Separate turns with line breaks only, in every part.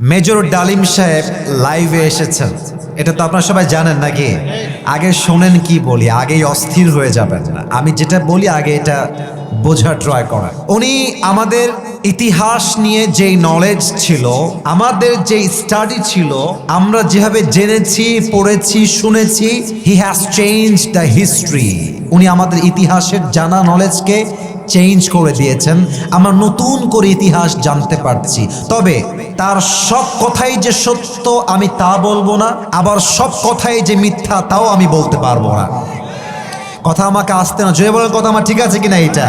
Major ডালিম সাহেব লাইভে এসেছেন। এটা তো আপনারা সবাই জানেন নাকি? আগে শোনেন কি বলি, আগেই অস্থির হয়ে যাবেন। না আমি যেটা বলি, আগে এটা বোঝার ট্রাই করা উনি আমাদের ইতিহাস নিয়ে যেই নলেজ ছিল, আমাদের যে স্টাডি ছিল, আমরা যেভাবে জেনেছি, পড়েছি, শুনেছি he has change the history উনি আমাদের ইতিহাসের জানা নলেজকে চেঞ্জ করে দিয়েছেন। আমরা নতুন করে ইতিহাস জানতে পারছি। তবে তার সব কথাই যে সত্য আমি তা বলব না, আবার সব কথাই যে মিথ্যা তাও আমি বলতে পারব না। কথা আমাকে আসতে না। জয় বলার কথা আমার ঠিক আছে কিনা এটা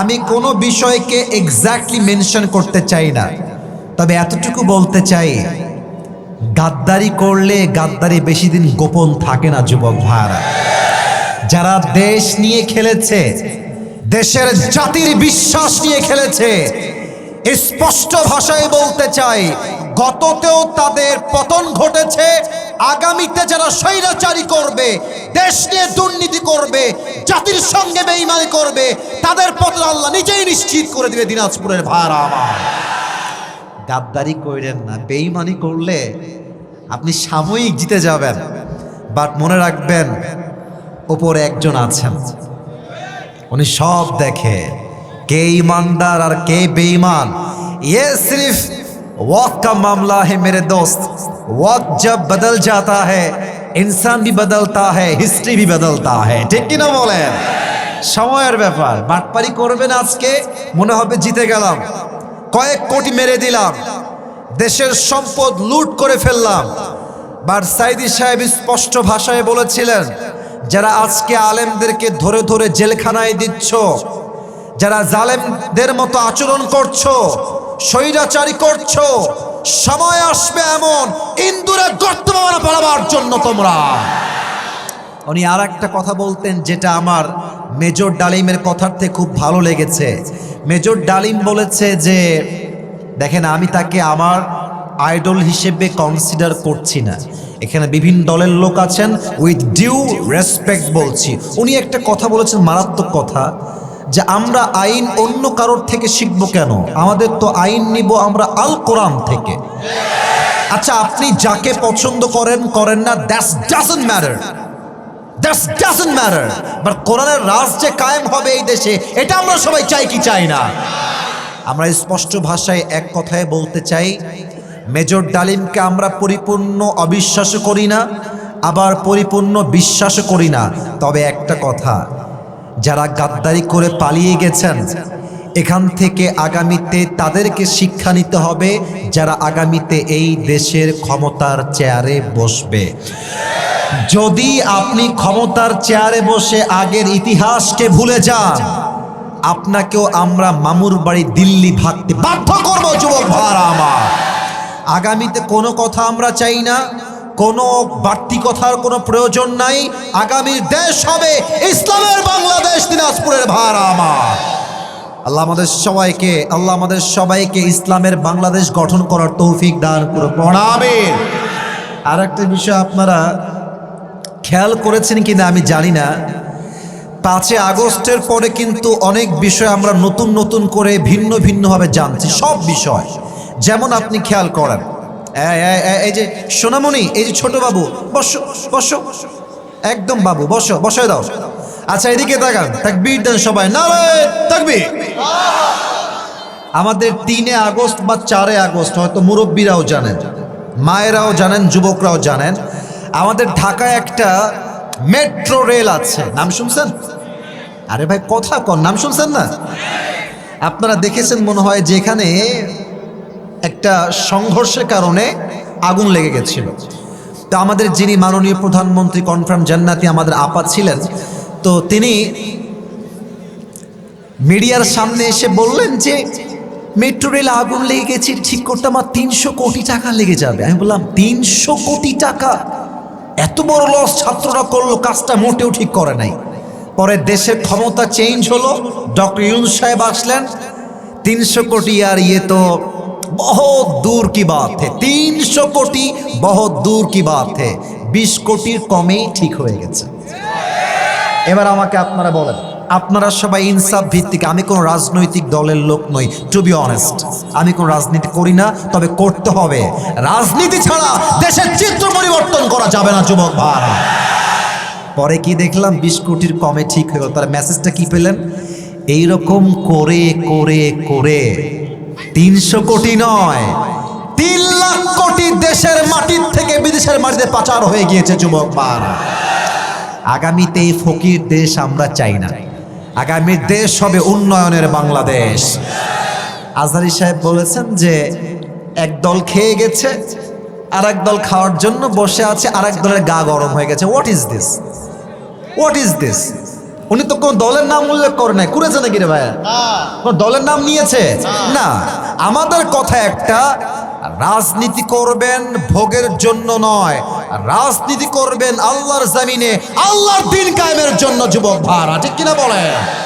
আমি কোনো বিষয়কে এক্স্যাক্টলি মেনশন করতে চাই না। তবে এতটুকু বলতে চাই, গাদ্দারি করলে গাদ্দারি বেশি দিন গোপন থাকে না যুবক ভাইরা যারা দেশ নিয়ে খেলেছে দেশের জাতির বিশ্বাস নিয়ে খেলেছে। স্পষ্ট ভাষায় বলতে চাই, গততেও তাদের পতন ঘটেছে, আগামীতে যারা স্বৈরাচারী করবে, দেশ নিয়ে দুর্নীতি করবে, জাতির সঙ্গে বেইমানি করবে, তাদের পতন আল্লাহ নিজেই নিশ্চিত করে দিবে দিনাজপুরের ভাড়া গাদ্দারি কইরেন না, বেইমানি করলে আপনি সাময়িক জিতে যাবেন। বাট মনে রাখবেন, ওপরে একজন আছেন। উনি সব দেখে কে ईमानदार আর কে बेईमान ये सिर्फ वक्त का मामला है मेरे दोस्त वक्त जब बदल जाता है इंसान भी बदलता है हिस्ट्री भी बदलता है ঠিক কি না বলেন সময়ের ব্যাপার বাটপারি করবেন আজকে মনে হবে জিতে গেলাম কয়েক কোটি মেরে দিলাম দেশের সম্পদ লুট করে ফেললাম বাট সাইদি সাহেব স্পষ্ট ভাষায় বলেছিলেন যারা আজকে আলেমদেরকে ধরে ধরে জেলখানায় দিচ্ছ, যারা জালেমদের মতো আচরণ করছ, স্বৈরাচারী করছ, সময় আসবে এমন ইন্দুরে গর্ত পালাবার জন্য তোমরা। উনি আর একটা কথা বলতেন যেটা আমার মেজর ডালিমের থেকে খুব ভালো লেগেছে। মেজর ডালিম বলেছে যে, দেখেন আমি তাকে আমার আইডল হিসেবে কনসিডার করছি না। এখানে বিভিন্ন দলের লোক আছেন উইথ ডিউ রেসপেক্ট বলছি। উনি একটা কথা বলেছেন, মারাত্মক কথা, যে আমরা আইন অন্য কারোর থেকে শিখব কেন? আমাদের তো আইন নিব আমরা আল কোরআন থেকে। আচ্ছা আপনি যাকে পছন্দ করেন করেন না দ্যাটস ডাজন্ট ম্যাটার বাট কোরআনের রাজ যে কায়েম হবে এই দেশে, এটা আমরা সবাই চাই কি চাই না? আমরা স্পষ্ট ভাষায় এক কথায় বলতে চাই মেজর ডালিমকে আমরা পরিপূর্ণ অবিশ্বাস করি না, আবার পরিপূর্ণ বিশ্বাস করি না। তবে একটা কথা, যারা গাদ্দারি করে পালিয়ে গেছেন, এখান থেকে আগামীতে তাদেরকে শিক্ষা নিতে হবে, যারা আগামীতে এই দেশের ক্ষমতার চেয়ারে বসবে। যদি আপনি ক্ষমতার চেয়ারে বসে আগের ইতিহাসকে ভুলে যান, আপনাকেও আমরা মামুর বাড়ি দিল্লি ভাগতে বাধ্য করব, যুবক ভাড়া আমার। আগামীতে কোনো কথা আমরা চাই না, কোনো বাড়তি কথার কোনো প্রয়োজন নাই। আগামীর দেশ হবে ইসলামের বাংলাদেশ, দিনাজপুরের ভার আমার। আল্লাহ আমাদের সবাইকে, আল্লাহ আমাদের সবাইকে ইসলামের বাংলাদেশ গঠন করার তৌফিক দান করে প্রণামের আর একটা বিষয় আপনারা খেয়াল করেছেন কিনা আমি জানি না। পাঁচে আগস্টের পরে কিন্তু অনেক বিষয় আমরা নতুন নতুন করে ভিন্ন ভিন্নভাবে জানছি, সব বিষয়। যেমন আপনি খেয়াল করেন। এই, যে সোনামণি এই যে ছোট বাবু বসো বসো। একদম বাবু বসো বসায় দাও। আচ্ছা এদিকে তাকান। তাকবীর দেন সবাই। না তাকবীর। আমাদের তিনে আগস্ট বা চারে আগস্ট হয়তো মুরব্বীরাও জানেন মায়েরাও জানেন যুবকরাও জানেন। আমাদের ঢাকায় একটা মেট্রো রেল আছে। নাম শুনছেন? আরে ভাই কথা কন নাম শুনছেন না? আপনারা দেখেছেন মনে হয় যেখানে একটা সংঘর্ষের কারণে আগুন লেগে গেছিল। তো আমাদের যিনি মাননীয় প্রধানমন্ত্রী কনফার্ম জান্নাতি আমাদের আপা ছিলেন, তো তিনি মিডিয়ার সামনে এসে বললেন যে, মেট্রো রেল আগুন লেগে গেছে, ঠিক করতে আমার তিনশো কোটি টাকা লেগে যাবে। আমি বললাম, তিনশো কোটি টাকা? এত বড় লস ছাত্ররা করল, কাজটা মোটেও ঠিক করে নাই। পরে দেশের ক্ষমতা চেঞ্জ হলো, ডক্টর ইউনুস সাহেব আসলেন, তিনশো কোটি আর ইয়ে তো বহুত দূর হে? তিনশো কোটি বহুত দূর কি বাত হে? বিশ কোটির কমেই ঠিক হয়ে গেছে। এবার আমাকে আপনারা বলেন, আপনারা সবাই ইনসাফ ভিত্তিক, আমি কোন রাজনৈতিক দলের লোক নই টু বি অনেস্ট আমি কোন রাজনীতি করি না, তবে করতে হবে। রাজনীতি ছাড়া দেশের চিত্র পরিবর্তন করা যাবে না, যুবক ভাড়া পরে কি দেখলাম, বিশ কোটির কমে ঠিক হয়ে গেল। তার মেসেজটা কি পেলেন? এইরকম করে করে করে। তিনশো কোটি নয়, তিন লাখ কোটি দেশের মাটির থেকে বিদেশের মাটিতে পাচার হয়ে গিয়েছে যুবক ভাড়া আগামীতে ফকির দেশ আমরা চাই না। আগামীর দেশ হবে উন্নয়নের বাংলাদেশ। আজহারি সাহেব বলেছেন যে, এক দল খেয়ে গেছে আর এক দল খাওয়ার জন্য বসে আছে আর এক দলের গা গরম হয়ে গেছে। What is this what is this উনি তো কোন দলের নাম উল্লেখ করে নাই। করেছে নাকি রে ভাইয়া? কোন দলের নাম নিয়েছে? না। আমাদের কথা একটা, রাজনীতি করবেন ভোগের জন্য নয়। রাজনীতি করবেন আল্লাহর জামিনে, আল্লাহর দিন কায়েমের জন্য যুবক ভাড়া ঠিক কিনা বলেন?